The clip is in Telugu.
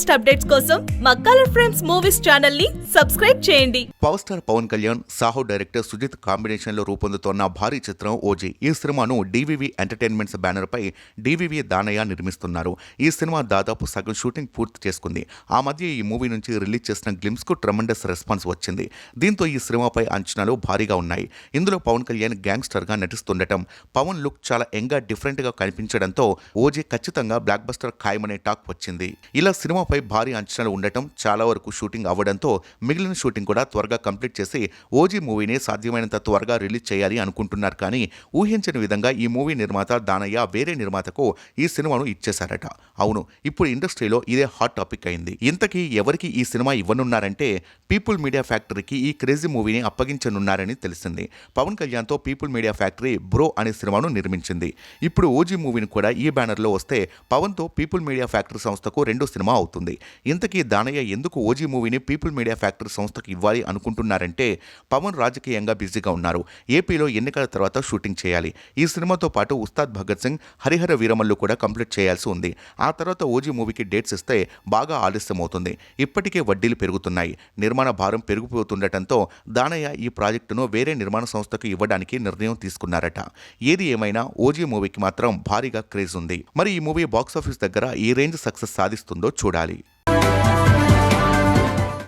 లేటెస్ట్ అప్డేట్స్ కోసం మా కలర్ ఫ్రేమ్స్ మూవీస్ ఛానల్ని సబ్స్క్రైబ్ చేయండి. Power star Pawan Kalyan Saaho director Sujeeth కాంబినేషన్లో రూపొందుతున్న భారీ చిత్రం ఓజీ. ఈ సినిమాను డివివి ఎంటర్టైన్మెంట్స్ బ్యానర్ పై డివివి దానయ్య నిర్మిస్తున్నారు. ఈ సినిమా దాదాపు సగం షూటింగ్ పూర్తి చేసుకుంది. ఆ మధ్య ఈ మూవీ నుంచి రిలీజ్ చేసిన గ్లిమ్స్కు ట్రమండస్ రెస్పాన్స్ వచ్చింది. దీంతో ఈ సినిమాపై అంచనాలు భారీగా ఉన్నాయి. ఇందులో పవన్ కళ్యాణ్ గ్యాంగ్స్టర్గా నటిస్తుండటం పవన్ లుక్ చాలా యంగా డిఫరెంట్గా కనిపించడంతో ఓజీ ఖచ్చితంగా బ్లాక్ బస్టర్ ఖాయమనే టాక్ వచ్చింది. ఇలా సినిమాపై భారీ అంచనాలు ఉండటం చాలా వరకు షూటింగ్ అవ్వడంతో మిగిలిన షూటింగ్ కూడా త్వరగా కంప్లీట్ చేసి ఓజీ మూవీని సాధ్యమైనంత త్వరగా రిలీజ్ చేయాలి అనుకుంటున్నారు. కానీ ఊహించని విధంగా ఈ మూవీ నిర్మాత దానయ్య వేరే నిర్మాతకు ఈ సినిమాను ఇచ్చేశారట. అవును ఇప్పుడు ఇండస్ట్రీలో ఇదే హాట్ టాపిక్ అయింది. ఇంతకీ ఎవరికి ఈ సినిమా ఇవ్వనున్నారంటే పీపుల్ మీడియా ఫ్యాక్టరీకి ఈ క్రేజీ మూవీని అప్పగించనున్నారని తెలిసింది. పవన్ కళ్యాణ్తో పీపుల్ మీడియా ఫ్యాక్టరీ బ్రో అనే సినిమాను నిర్మించింది. ఇప్పుడు ఓజీ మూవీని కూడా ఈ బ్యానర్లో వస్తే పవన్తో పీపుల్ మీడియా ఫ్యాక్టరీ సంస్థకు రెండో సినిమా అవుతుంది. ఇంతకీ దానయ్య ఎందుకు ఓజీ మూవీని పీపుల్ మీడియా ఫ్యాక్టరీ సంస్థకు ఇవ్వాలి అనుకుంటున్నారంటే పవన్ రాజకీయంగా బిజీగా ఉన్నారు. ఏపీలో ఎన్నికల తర్వాత షూటింగ్ చేయాలి. ఈ సినిమాతో పాటు ఉస్తాద్ భగత్ సింగ్ హరిహర వీరమల్లు కూడా కంప్లీట్ చేయాల్సి ఉంది. ఆ తర్వాత ఓజీ మూవీకి డేట్స్ ఇస్తే బాగా ఆలస్యం అవుతుంది ఇప్పటికే వడ్డీలు పెరుగుతున్నాయి. నిర్మాణ భారం పెరిగిపోతుండటంతో దానయ్య ఈ ప్రాజెక్టును వేరే నిర్మాణ సంస్థకు ఇవ్వడానికి నిర్ణయం తీసుకున్నారట. ఏది ఏమైనా ఓజీ మూవీకి మాత్రం భారీగా క్రేజ్ ఉంది. మరి ఈ మూవీ బాక్సాఫీస్ దగ్గర ఈ రేంజ్ సక్సెస్ సాధిస్తుందో చూడాలి. عليه